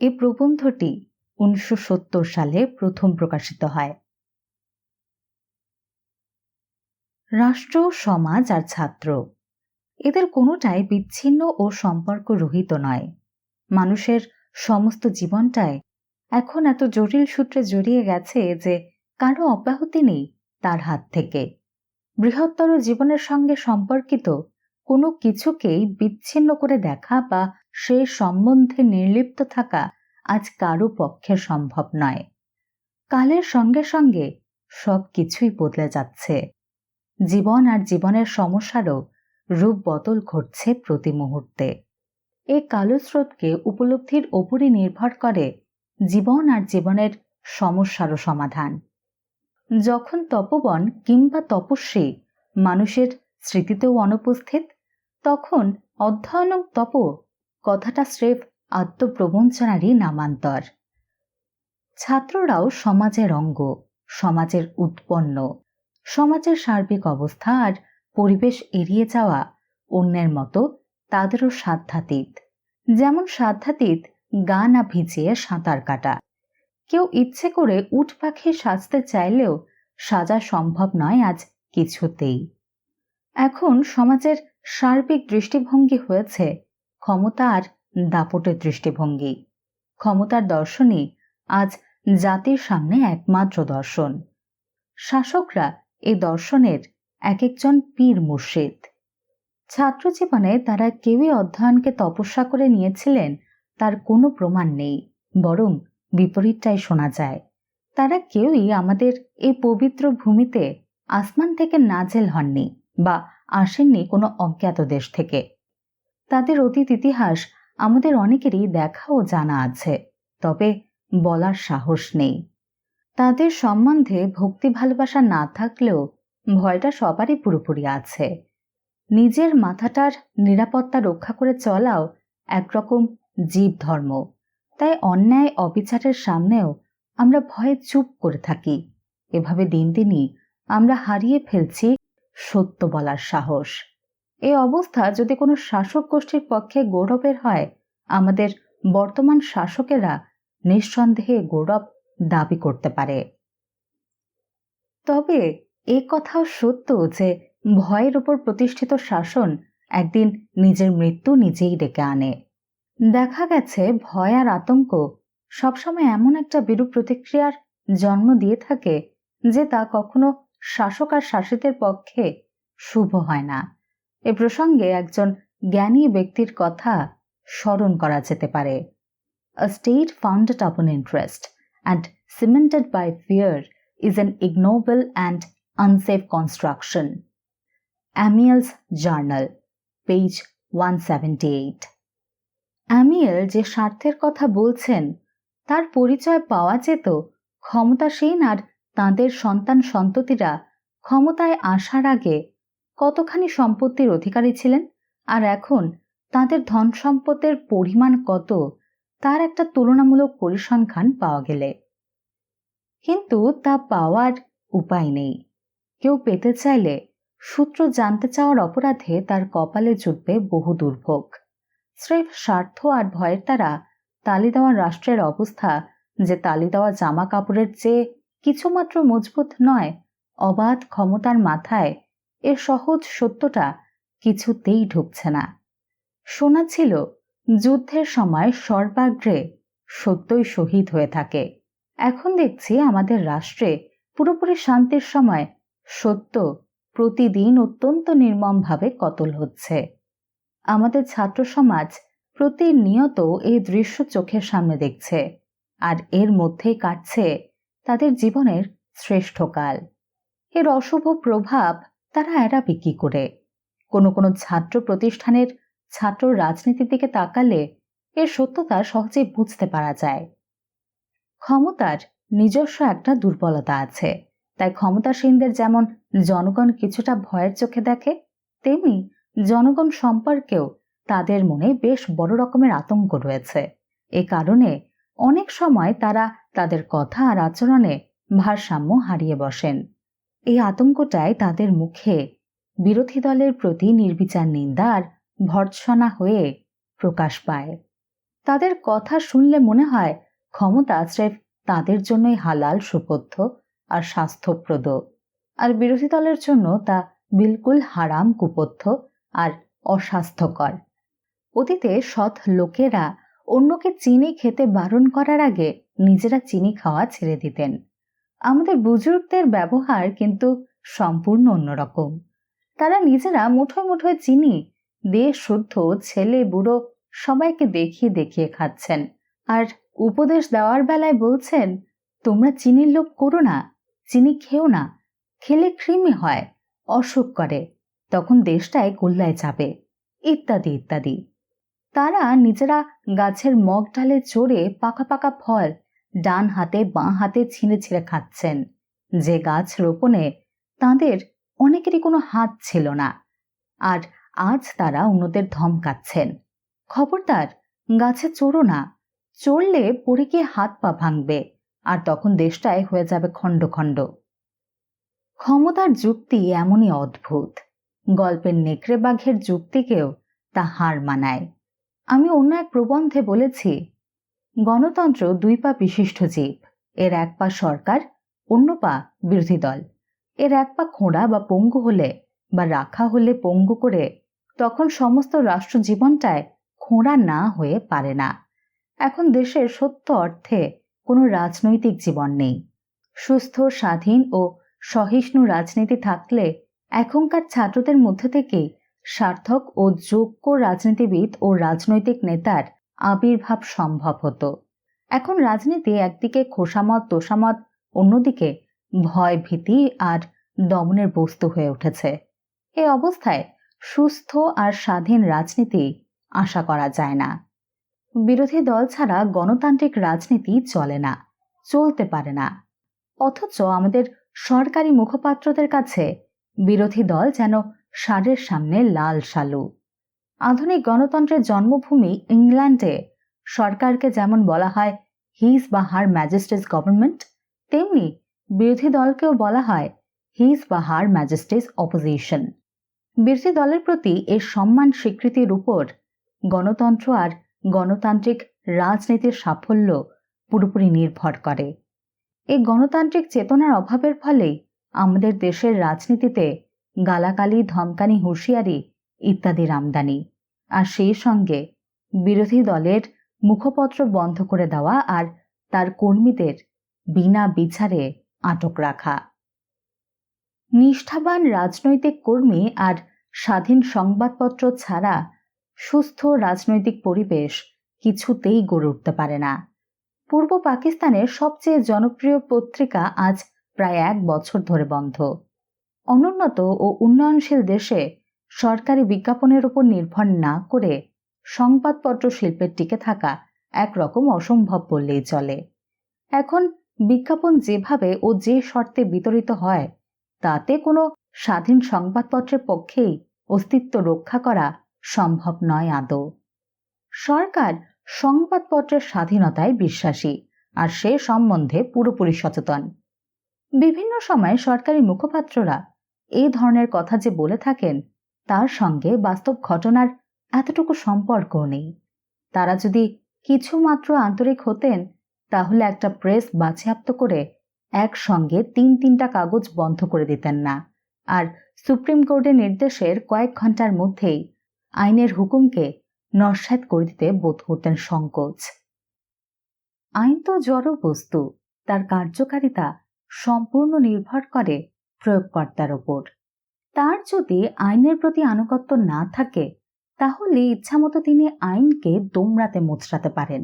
এই প্রবন্ধটি উনিশশো সত্তর সালে প্রথম প্রকাশিত হয়। রাষ্ট্র, সমাজ আর ছাত্র এদের কোনোটাই বিচ্ছিন্ন ও সম্পর্ক রহিত নয়। মানুষের সমস্ত জীবনটায় এখন এত জটিল সূত্রে জড়িয়ে গেছে যে কারও অব্যাহতি নেই তার হাত থেকে। বৃহত্তর জীবনের সঙ্গে সম্পর্কিত কোনো কিছুকেই বিচ্ছিন্ন করে দেখা বা সে সম্বন্ধে নির্লিপ্ত থাকা আজ কারও পক্ষে সম্ভব নয়। কালের সঙ্গে সঙ্গে সব কিছুই বদলে যাচ্ছে। জীবন আর জীবনের সমস্যারও রূপ বদল ঘটছে প্রতি মুহূর্তে। এই কালো স্রোতকে উপলব্ধির ওপরই নির্ভর করে জীবন আর জীবনের সমস্যারও সমাধান। যখন তপবন কিংবা তপস্বী মানুষের স্মৃতিতেও অনুপস্থিত, তখন অধ্যয়ন তপ কথাটা স্রেফ আত্মপ্রবঞ্চনারই নামান্তর। ছাত্ররাও সমাজের অঙ্গ, সমাজের উৎপন্ন, সমাজের সার্বিক অবস্থা আর পরিবেশ এড়িয়ে যাওয়া অন্যের মতো তাদেরও সাধ্যাতীত। যেমন সাধ্যাতীত গা না ভিজিয়ে সাঁতার কাটা। কেউ ইচ্ছে করে উঠ পাখি সাজতে চাইলেও সাজা সম্ভব নয় আজ কিছুতেই। এখন সমাজের সার্বিক দৃষ্টিভঙ্গি হয়েছে ক্ষমতা আর দাপটের দৃষ্টিভঙ্গি। ক্ষমতার দর্শনই আজ জাতির সামনে একমাত্র দর্শন। শাসকরা এই দর্শনের এক একজন পীর মুর্শিদ। ছাত্র জীবনে তারা কেউই অধ্যয়নকে তপস্যা করে নিয়েছিলেন, তার কোনো প্রমাণ নেই, বরং বিপরীতটাই শোনা যায়। তারা কেউই আমাদের এই পবিত্র ভূমিতে আসমান থেকে নাজেল হননি বা আসেননি কোনো অজ্ঞাত দেশ থেকে। তাদের অতীত ইতিহাস আমাদের অনেকেরই দেখা ও জানা আছে, তবে বলার সাহস নেই। তাদের সম্বন্ধে ভক্তি ভালোবাসা না থাকলেও ভয়টা সবারই পুরোপুরি আছে। নিজের মাথাটার নিরাপত্তা রক্ষা করে চলাও একরকম জীব ধর্ম তাই অন্যায় অবিচারের সামনেও আমরা ভয়ে চুপ করে থাকি। এভাবে দিন দিনই আমরা হারিয়ে ফেলছি সত্য বলার সাহস। এই অবস্থা যদি কোনো শাসক গোষ্ঠীর পক্ষে গৌরবের হয়, আমাদের বর্তমান শাসকেরা নিঃসন্দেহে গৌরব দাবি করতে পারে। তবে এ কথাও সত্য যে ভয়ের উপর প্রতিষ্ঠিত শাসন একদিন নিজের মৃত্যু নিজেই ডেকে আনে। দেখা গেছে ভয় আর আতঙ্ক সবসময় এমন একটা বিরূপ প্রতিক্রিয়ার জন্ম দিয়ে থাকে যে তা কখনো শাসক আর শাসিতের পক্ষে শুভ হয় না। এ প্রসঙ্গে একজন জ্ঞানী ব্যক্তির কথা স্মরণ করা যেতে পারে। A state founded upon interest and cemented by fear is an ignoble and unsafe construction Amiel's journal page one seventy eight Amiel যে স্বার্থের কথা বলছেন, তার পরিচয় পাওয়া যেত ক্ষমতাসীন আর তাঁদের সন্তান সন্ততিরা ক্ষমতায় আসার আগে কতখানি সম্পত্তির অধিকারী ছিলেন? আর এখন তাদের ধন সম্পদের পরিমাণ কত, তার একটা তুলনামূলক পরিসংখ্যান পাওয়া গেলে। কিন্তু তা পাওয়ার উপায় নেই। কেউ পেতে চাইলে সূত্র জানতে চাওয়ার অপরাধে তার কপালে জুটবে বহু দুর্ভোগ। স্রেফ স্বার্থ আর ভয়ের দ্বারা তালি দেওয়া রাষ্ট্রের অবস্থা যে তালি দেওয়া জামা কাপড়ের চেয়ে কিছুমাত্র মজবুত নয়, অবাধ ক্ষমতার মাথায় এর সহজ সত্যটা কিছুতেই ঢুকছে না। শোনা ছিল, যুদ্ধের সময় সর্বাগ্রে সত্যই শহীদ হয়ে থাকে। এখন দেখছি আমাদের রাষ্ট্রে পুরোপুরি শান্তির সময় সত্য প্রতিদিন অত্যন্ত নির্মমভাবে কতল হচ্ছে। আমাদের ছাত্র সমাজ প্রতিনিয়ত এই দৃশ্য চোখের সামনে দেখছে, আর এর মধ্যেই কাটছে তাদের জীবনের শ্রেষ্ঠ কাল। এর অশুভ প্রভাব তারা এড়াবে কি করে? কোনো কোনো ছাত্র প্রতিষ্ঠানের ছাত্র রাজনীতির দিকে তাকালে এর সত্যতা সহজেই বুঝতে পারা যায়। ক্ষমতার নিজস্ব একটা দুর্বলতা আছে। তাই ক্ষমতাসীনদের যেমন জনগণ কিছুটা ভয়ের চোখে দেখে, তেমনি জনগণ সম্পর্কেও তাদের মনে বেশ বড় রকমের আতঙ্ক রয়েছে। এ কারণে অনেক সময় তারা তাদের কথা আর আচরণে ভারসাম্য হারিয়ে বসেন। এই আতঙ্কটাই তাদের মুখে বিরোধী দলের প্রতি নির্বিচার নিন্দার ভর্ৎসনা হয়ে প্রকাশ পায়। তাদের কথা শুনলে মনে হয় ক্ষমতা স্রেফ তাদের জন্যই হালাল সুপথ্য আর স্বাস্থ্যপ্রদ। আর বিরোধী দলের জন্য তা বিলকুল হারাম কুপথ্য আর অস্বাস্থ্যকর। অতীতে সৎ লোকেরা অন্যকে চিনি খেতে বারণ করার আগে নিজেরা চিনি খাওয়া ছেড়ে দিতেন। আমাদের বুজুর্গদের ব্যবহার কিন্তু সম্পূর্ণ অন্যরকম। তারা নিজেরা মুঠোয় মুঠোয় চিনি দেশ শুদ্ধ ছেলে, বুড়ো সবাইকে দেখিয়ে দেখিয়ে খাচ্ছেন। আর উপদেশ দেওয়ার বেলায় বলছেন, তোমরা চিনির লোভ করো না, চিনি খেও না, খেলে কৃমি হয়, অসুখ করে, তখন দেশটায় গোল্লায় যাবে। ইত্যাদি ইত্যাদি। তারা নিজেরা গাছের মগ ডালে চড়ে পাকা পাকা ফল ডান হাতে বাঁ হাতে ছিঁড়ে ছিঁড়ে খাচ্ছেন। যে গাছ রোপণে তাদের অনেকেরই কোনো হাত ছিল না। আর আজ তারা অন্যদের ধমকাচ্ছেন খবরদার গাছে চড়ো না। চড়লে পড়ে গিয়ে হাত পা ভাঙবে, আর তখন দেশটায় হয়ে যাবে খণ্ড খণ্ড। ক্ষমতার যুক্তি এমনই অদ্ভুত। গল্পের নেকড়ে বাঘের যুক্তিকেও তা হার মানায়। আমি অন্য এক প্রবন্ধে বলেছি গণতন্ত্র দুই পা বিশিষ্ট জীব। এর এক পা সরকার, অন্য পা বিরোধী দল। এর এক পা খোঁড়া বা পঙ্গু হলে বা রাখা হলে পঙ্গু করে তখন সমস্ত রাষ্ট্র জীবনটায় খোঁড়া না হয়ে পারে না। এখন দেশের সত্য অর্থে কোনো রাজনৈতিক জীবন নেই। সুস্থ, স্বাধীন ও সহিষ্ণু রাজনীতি থাকলে এখনকার ছাত্রদের মধ্যে থেকেই সার্থক ও যোগ্য রাজনীতিবিদ ও রাজনৈতিক নেতার আবির্ভাব সম্ভব হতো। এখন রাজনীতি একদিকে খোসামত, তোষামত, অন্যদিকে ভয় ভীতি আর দমনের বস্তু হয়ে উঠেছে। এ অবস্থায় সুস্থ আর স্বাধীন রাজনীতি আশা করা যায় না। বিরোধী দল ছাড়া গণতান্ত্রিক রাজনীতি চলে না, চলতে পারে না। অথচ আমাদের সরকারি মুখপাত্রদের কাছে বিরোধী দল যেন সারের সামনে লাল সালু আধুনিক গণতন্ত্রের জন্মভূমি ইংল্যান্ডে। সরকারকে যেমন বলা হয় হিজ বা হার ম্যাজিস্ট্রেস গভর্নমেন্ট তেমনি বিরোধী দলকেও বলা হয় হিজ বা হার ম্যাজিস্ট্রেস অপোজিশন বিরোধী দলের প্রতি এর সম্মান স্বীকৃতির উপর গণতন্ত্র আর গণতান্ত্রিক রাজনীতির সাফল্য পুরোপুরি নির্ভর করে। এই গণতান্ত্রিক চেতনার অভাবের ফলেই আমাদের দেশের রাজনীতিতে গালাকালি ধমকানি, হুঁশিয়ারি ইত্যাদির আমদানি। আর সেই সঙ্গে বিরোধী দলের মুখপত্র বন্ধ করে দেওয়া আর তার কর্মীদের বিনা বিচারে আটক রাখা। নিষ্ঠাবান রাজনৈতিক কর্মী আর স্বাধীন সংবাদপত্র ছাড়া সুস্থ রাজনৈতিক পরিবেশ কিছুতেই গড়ে উঠতে পারে না। পূর্ব পাকিস্তানের সবচেয়ে জনপ্রিয় পত্রিকা আজ প্রায় এক বছর ধরে বন্ধ। অনুন্নত ও উন্নয়নশীল দেশে সরকারি বিজ্ঞাপনের উপর নির্ভর না করে সংবাদপত্র শিল্পের টিকে থাকা একরকম অসম্ভব বললেই চলে। এখন বিজ্ঞাপন যেভাবে ও যে শর্তে বিতরিত হয়, তাতে কোনো স্বাধীন সংবাদপত্রের পক্ষেই অস্তিত্ব রক্ষা করা সম্ভব নয় আদৌ। সরকার সংবাদপত্রের স্বাধীনতায় বিশ্বাসী আর সে সম্বন্ধে পুরোপুরি সচেতন। বিভিন্ন সময় সরকারি মুখপাত্ররা এই ধরনের কথা যে বলে থাকেন তার সঙ্গে বাস্তব ঘটনার এতটুকু সম্পর্ক নেই। তারা যদি কিছুমাত্র আন্তরিক হতেন, তাহলে একটা প্রেস বাজেয়াপ্ত করে একসঙ্গে তিন তিনটা কাগজ বন্ধ করে দিতেন না। আর সুপ্রিম কোর্টের নির্দেশের কয়েক ঘণ্টার মধ্যেই আইনের হুকুমকে নস্যাৎ করে দিতে বোধ করতেন সংকোচ। আইন তো জড় বস্তু, তার কার্যকারিতা সম্পূর্ণ নির্ভর করে প্রয়োগকর্তার ওপর। তার যদি আইনের প্রতি আনুগত্য না থাকে, তাহলে ইচ্ছামতো তিনি আইনকে দোমড়াতে মোচড়াতে পারেন,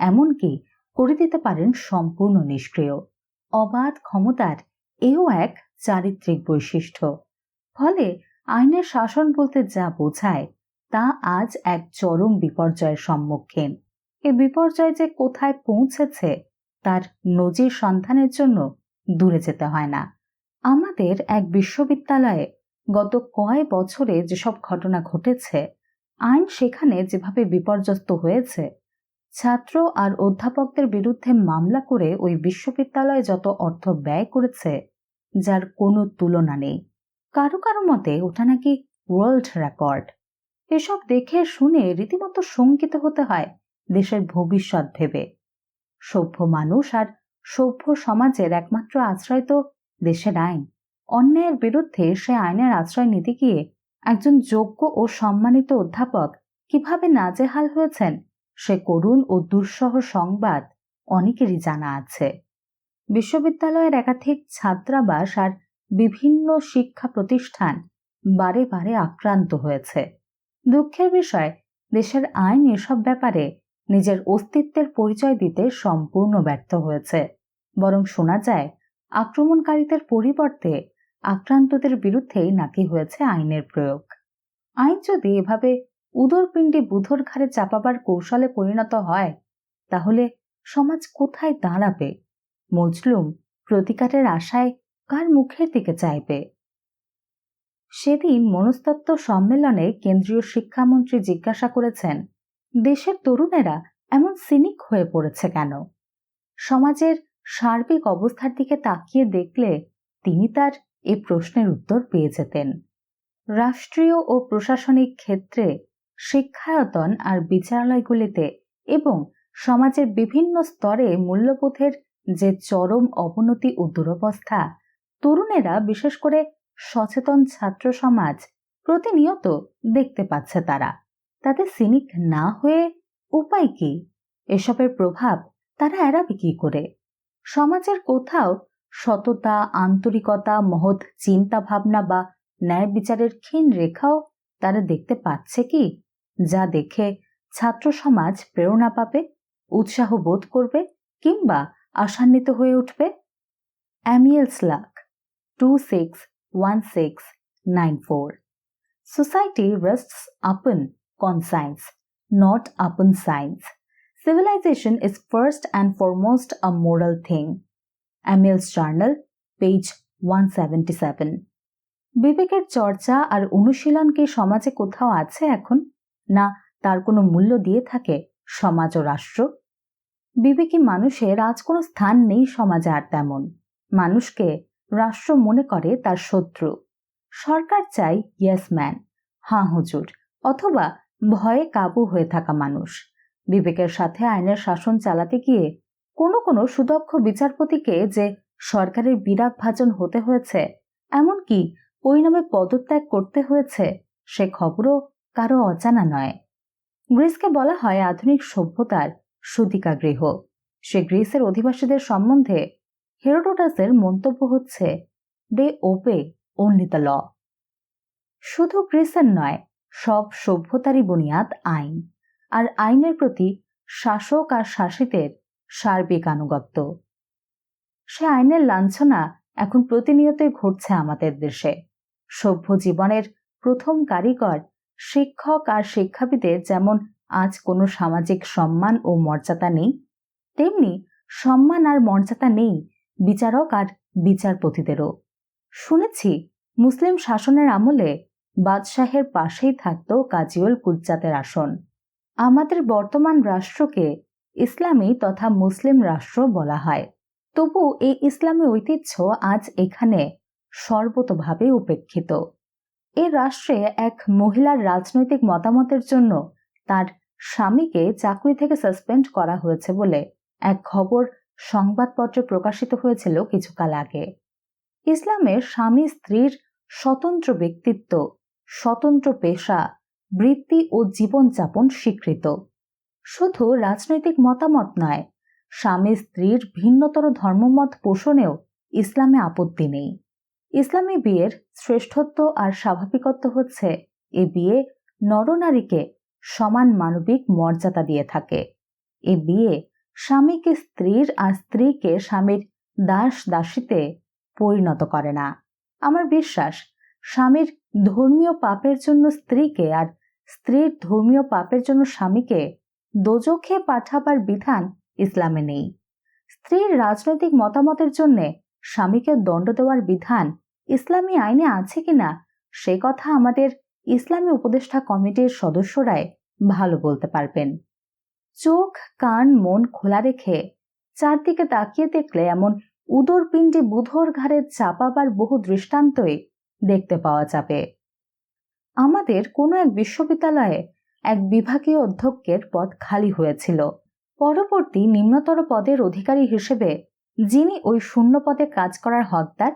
এমনকি করে দিতে পারেন সম্পূর্ণ নিষ্ক্রিয়। অবাধ ক্ষমতার এও এক চারিত্রিক বৈশিষ্ট্য। ফলে আইনের শাসন বলতে যা বোঝায়, তা আজ এক চরম বিপর্যয়ের সম্মুখীন। এ বিপর্যয় যে কোথায় পৌঁছেছে, তার নজির সন্ধানের জন্য দূরে যেতে হয় না। আমাদের এক বিশ্ববিদ্যালয়ে গত কয় বছরে যেসব ঘটনা ঘটেছে, আইন সেখানে যেভাবে বিপর্যস্ত হয়েছে, ছাত্র আর অধ্যাপকদের বিরুদ্ধে মামলা করে ওই বিশ্ববিদ্যালয়ে যত অর্থ ব্যয় করেছে, যার কোনো তুলনা নেই। কারও কারও মতে ওটা নাকি ওয়ার্ল্ড রেকর্ড এসব দেখে শুনে রীতিমতো শঙ্কিত হতে হয় দেশের ভবিষ্যৎ ভেবে। সভ্য মানুষ আর সভ্য সমাজের একমাত্র আশ্রয় তো দেশের আইন। অন্যায়ের বিরুদ্ধে সে আইনের আশ্রয় নিতে গিয়ে একজন যোগ্য ও সম্মানিত অধ্যাপক কীভাবে নাজেহাল হয়েছেন, সে করুণ ও দুঃসহ সংবাদ অনেকেরই জানা আছে। বিশ্ববিদ্যালয়ের একাধিক ছাত্রাবাস আর বিভিন্ন শিক্ষা প্রতিষ্ঠান বারে বারে আক্রান্ত হয়েছে। দুঃখের বিষয়, দেশের আইন এসব ব্যাপারে নিজের অস্তিত্বের পরিচয় দিতে সম্পূর্ণ ব্যর্থ হয়েছে। বরং শোনা যায়, আক্রমণকারীদের পরিবর্তে আক্রান্তদের বিরুদ্ধেই নাকি হয়েছে আইনের প্রয়োগ? আইন যদি এভাবে উদরপিণ্ডি বুধর ঘাড়ে চাপাবার কৌশলে পরিণত হয়, তাহলে সমাজ কোথায় দাঁড়াবে? মজলুম প্রতিকারের আশায় কার মুখের দিকে চাইবে? সেদিন মনস্তত্ত্ব সম্মেলনে কেন্দ্রীয় শিক্ষামন্ত্রী জিজ্ঞাসা করেছেন, দেশের তরুণেরা এমন সিনিক হয়ে পড়েছে কেন? সমাজের সার্বিক অবস্থার দিকে তাকিয়ে দেখলে তিনি তার এ প্রশ্নের উত্তর পেয়ে যেতেন। রাষ্ট্রীয় ও প্রশাসনিক ক্ষেত্রে শিক্ষায়তন আর বিচারালয়গুলিতে এবং সমাজের বিভিন্ন স্তরে মূল্যবোধের যে চরম অবনতি ও দুরবস্থা, তরুণেরা বিশেষ করে সচেতন ছাত্র সমাজ প্রতিনিয়ত দেখতে পাচ্ছে তারা। তাতে সিনিক না হয়ে উপায় কি? এসবের প্রভাব তারা এড়াবে কি করে? সমাজের কোথাও সততা আন্তরিকতা মহৎ চিন্তা ভাবনা বা ন্যায় বিচারের ক্ষীণ রেখাও তারা দেখতে পাচ্ছে কি যা দেখে ছাত্র সমাজ প্রেরণা পাবে উৎসাহ বোধ করবে কিংবা আশান্বিত হয়ে উঠবে Amiel স্লাক two six one six nine four society rests upon conscience, not upon science. Civilization is first and foremost a moral thing. Emil's Journal, page 177. বিবেকের চর্চা আর অনুশীলন কি সমাজে কোথাও আছে এখন? না তার কোনো মূল্য দিয়ে থাকে সমাজ ও রাষ্ট্র? বিবেকী মানুষের আজ কোনো স্থান নেই সমাজে আর তেমন। মানুষকে রাষ্ট্র মনে করে তার শত্রু। সরকার চাই ইয়েস ম্যান হাঁ হুজুর অথবা ভয়ে কাবু হয়ে থাকা মানুষ। বিবেকের সাথে আইনের শাসন চালাতে গিয়ে কোনো কোনো সুদক্ষ বিচারপতিকে যে সরকারের বিরাগ ভাজন হতে হয়েছে, এমনকি পরিণামে পদত্যাগ করতে হয়েছে, সে খবরও কারও অজানা নয়। গ্রিসকে বলা হয় আধুনিক সভ্যতার সুদিকা গৃহ। সে গ্রিসের অধিবাসীদের সম্বন্ধে হেরোডোটাসের মন্তব্য হচ্ছে, দে ওপে অনলি দ্য ল শুধু গ্রিসের নয়, সব সভ্যতারই বুনিয়াদ আইন। আর আইনের প্রতি শাসক আর শাসিতের সার্বিক আনুগত্য। সে আইনের লাঞ্ছনা এখন প্রতিনিয়তই ঘটছে আমাদের দেশে। সভ্য জীবনের প্রথম কারিগর শিক্ষক আর শিক্ষাবিদের যেমন আজ কোনো সামাজিক সম্মান ও মর্যাদা নেই, তেমনি সম্মান আর মর্যাদা নেই বিচারক আর বিচারপতিদেরও। শুনেছি মুসলিম শাসনের আমলে বাদশাহের পাশেই থাকত কাজিউল কুজ্জাতের আসন। আমাদের বর্তমান রাষ্ট্রকে ইসলামী তথা মুসলিম রাষ্ট্র বলা হয়। তবু এই ইসলামী ঐতিহ্য আজ এখানে সর্বতভাবে উপেক্ষিত। এ রাষ্ট্রে এক মহিলার রাজনৈতিক মতামতের জন্য তার স্বামীকে চাকরি থেকে সাসপেন্ড করা হয়েছে বলে এক খবর সংবাদপত্রে প্রকাশিত হয়েছিল কিছুকাল আগে। ইসলামের স্বামী স্ত্রীর স্বতন্ত্র ব্যক্তিত্ব, স্বতন্ত্র পেশা, বৃত্তি ও জীবনযাপন স্বীকৃত। শুধু রাজনৈতিক মতামত নয়, স্বামী স্ত্রীর ভিন্নতর ধর্মমত পোষণেও ইসলামে আপত্তি নেই। ইসলামী বিয়ের শ্রেষ্ঠত্ব আর স্বাভাবিকত্ব হচ্ছে, এ বিয়ে নরনারীকে সমান মানবিক মর্যাদা দিয়ে থাকে। এ বিয়ে স্বামীকে স্ত্রীর আর স্ত্রীকে স্বামীর দাস দাসীতে পরিণত করে না। আমার বিশ্বাস, স্বামীর ধর্মীয় পাপের জন্য স্ত্রীকে আর স্ত্রীর ধর্মীয় পাপের জন্য স্বামীকে দোজখে পাঠাবার বিধান ইসলামে নেই। স্ত্রীর রাজনৈতিক মতামতের জন্য স্বামীকে দণ্ড দেওয়ার বিধান ইসলামী আইনে আছে কিনা, সে কথা আমাদের ইসলামী উপদেষ্টা কমিটির সদস্যরাই ভালো বলতে পারবেন। চোখ, কান, মন খোলা রেখে চারদিকে তাকিয়ে দেখলে এমন উদরপিণ্ডে বুধর ঘাড়ে চাপাবার বহু দৃষ্টান্তই দেখতে পাওয়া যাবে। আমাদের কোনো এক বিশ্ববিদ্যালয়ে এক বিভাগীয় অধ্যক্ষের পদ খালি হয়েছিল। পরবর্তী নিম্নতর পদের অধিকারী হিসেবে যিনি ওই শূন্য পদে কাজ করার হকদার,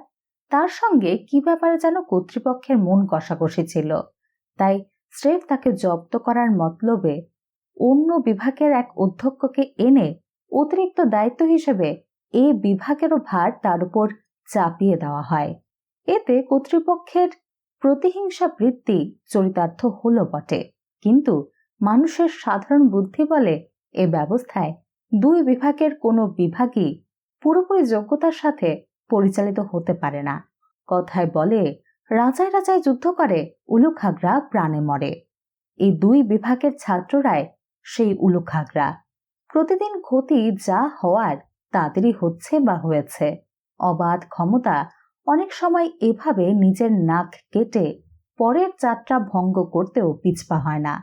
তার সঙ্গে কি ব্যাপারে যেন কর্তৃপক্ষের মন কষাকষি ছিল, তাই স্রেফ তাকে জব্দ করার মতলবে অন্য বিভাগের এক অধ্যক্ষকে এনে অতিরিক্ত দায়িত্ব হিসেবে এ বিভাগেরও ভার তার উপর চাপিয়ে দেওয়া হয়। এতে কর্তৃপক্ষের প্রতিহিংসা বৃত্তি চরিতার্থ হল বটে। কিন্তু মানুষের সাধারণ বুদ্ধি বলে এ ব্যবস্থায় দুই বিভাগের কোনো বিভাগই পুরোপুরি যোগ্যতার সাথে পরিচালিত হতে পারে না। কথায় বলে, রাজায় রাজায় যুদ্ধ করে উলুখাগড়া প্রাণে মরে। এই দুই বিভাগের ছাত্ররাই সেই উলুখাগড়া প্রতিদিন ক্ষতি যা হওয়ার তাদেরই হচ্ছে বা হয়েছে। অবাধ ক্ষমতা অনেক সময় এভাবে নিজের নাক কেটে পরের যাত্রা ভঙ্গ করতেও পিছপা হয় না।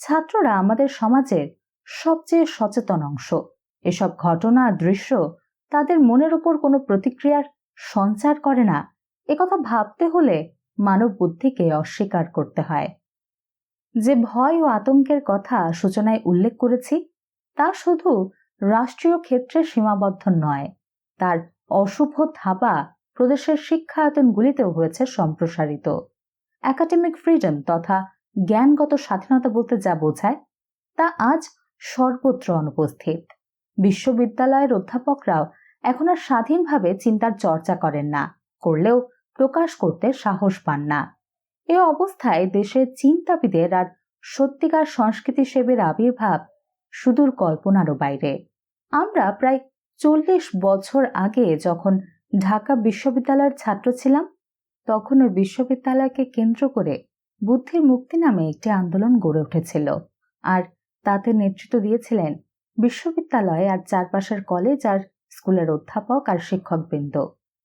ছাত্ররা আমাদের সমাজের সবচেয়ে সচেতন অংশ। এসব ঘটনা দৃশ্য তাদের মনের উপর কোনো প্রতিক্রিয়ার সঞ্চার করে না। একথা ভাবতে হলে মানব বুদ্ধিকে অস্বীকার করতে হয়। যে ভয় ও আতঙ্কের কথা সূচনায় উল্লেখ করেছি, তা শুধু রাষ্ট্রীয় ক্ষেত্রে সীমাবদ্ধ নয়, তার অশুভ থাবা প্রদেশের শিক্ষায়তনগুলিতেও হয়েছে সম্প্রসারিত। একাডেমিক ফ্রিডম তথা জ্ঞানগত স্বাধীনতা বলতে যা বোঝায়, তা আজ সর্বত্র অনুপস্থিত। বিশ্ববিদ্যালয়ের অধ্যাপকরাও এখন আর স্বাধীনভাবে চিন্তার চর্চা করেন না, করলেও প্রকাশ করতে সাহস পান না। এ অবস্থায় দেশের চিন্তাবিদের আর সত্যিকার সংস্কৃতি সেবের আবির্ভাব সুদূর কল্পনারও বাইরে। আমরা প্রায় চল্লিশ বছর আগে যখন ঢাকা বিশ্ববিদ্যালয়ের ছাত্র ছিলাম তখন ওই বিশ্ববিদ্যালয়কে কেন্দ্র করে বুদ্ধির মুক্তি নামে একটি আন্দোলন গড়ে উঠেছিল আর তাতে নেতৃত্ব দিয়েছিলেন বিশ্ববিদ্যালয় আর চারপাশের কলেজ আর স্কুলের অধ্যাপক আর শিক্ষকবৃন্দ।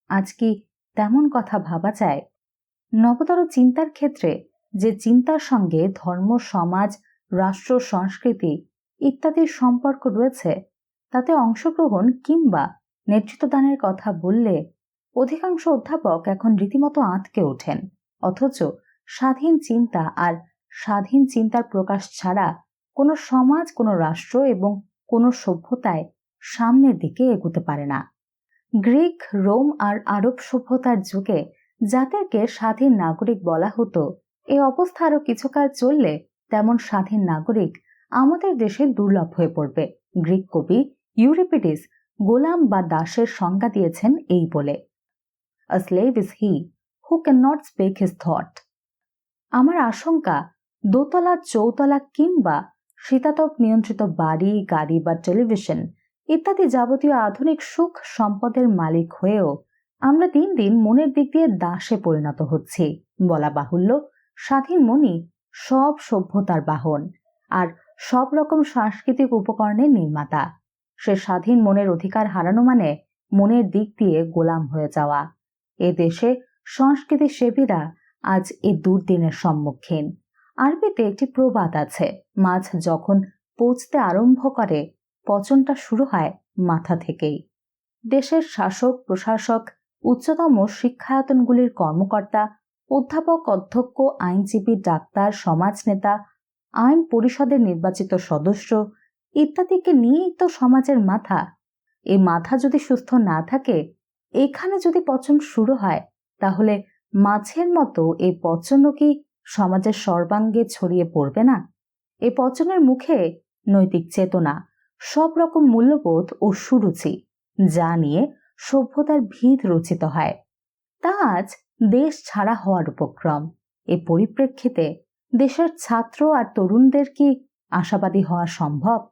আজ কি তেমন কথা ভাবা যায়? নবতর চিন্তার ক্ষেত্রে যে চিন্তার সঙ্গে ধর্ম, সমাজ, রাষ্ট্র, সংস্কৃতি ইত্যাদির সম্পর্ক রয়েছে, তাতে অংশগ্রহণ কিংবা নেতৃত্বদানের কথা বললে অধিকাংশ অধ্যাপক এখন রীতিমতো আঁতকে ওঠেন, অথচ স্বাধীন চিন্তা আর স্বাধীন চিন্তার প্রকাশ ছাড়া কোনো সমাজ, কোনো রাষ্ট্র এবং কোনো সভ্যতায় সামনের দিকে এগুতে পারে না। গ্রিক, রোম আর আরব সভ্যতার যুগে যাদেরকে স্বাধীন নাগরিক বলা হতো, এ অবস্থা আরও কিছুকাল চললে তেমন স্বাধীন নাগরিক আমাদের দেশে দুর্লভ হয়ে পড়বে। গ্রিক কবি ইউরিপিডিস গোলাম বা দাসের সংজ্ঞা দিয়েছেন এই বলে। Slave is he who can not speak his thought আমার আশঙ্কা, দোতলা, চৌতলা কিংবা শীতাতপ নিয়ন্ত্রিত বাড়ি, গাড়ি বা টেলিভিশন ইত্যাদি যাবতীয় আধুনিক সুখ সম্পদের মালিক হয়েও আমরা দিন দিন মনের দিক দিয়ে দাসে পরিণত হচ্ছি, বলা বাহুল্য। স্বাধীন মনই সব সভ্যতার বাহন আর সব রকম সাংস্কৃতিক উপকরণের নির্মাতা। সে স্বাধীন মনের অধিকার হারানো মানে মনের দিক দিয়ে গোলাম হয়ে যাওয়া। এ দেশে সংস্কৃতি সেবীরা আজ এই দুর্দিনের সম্মুখীন। আরবিতে একটি প্রবাদ আছে, মাছ যখন পচতে আরম্ভ করে, পচনটা শুরু হয় মাথা থেকেই। দেশের শাসক, প্রশাসক, উচ্চতম শিক্ষায়তনগুলির কর্মকর্তা, অধ্যাপক, অধ্যক্ষ, আইনজীবী, ডাক্তার, সমাজনেতা, আইন পরিষদের নির্বাচিত সদস্য ইত্যাদিকে নিয়েই তো সমাজের মাথা। এ মাথা যদি সুস্থ না থাকে এখানে যদি পচন শুরু হয়, তাহলে মাছের মতো এই পচনও কি সমাজের সর্বাঙ্গে ছড়িয়ে পড়বে না? এই পচনের মুখে নৈতিক চেতনা, সব রকম মূল্যবোধ ও সুরুচি যা নিয়ে সভ্যতার ভিত রচিত হয়। তা আজ দেশ ছাড়া হওয়ার উপক্রম। এ পরিপ্রেক্ষিতে দেশের ছাত্র আর তরুণদের কি আশাবাদী হওয়া সম্ভব?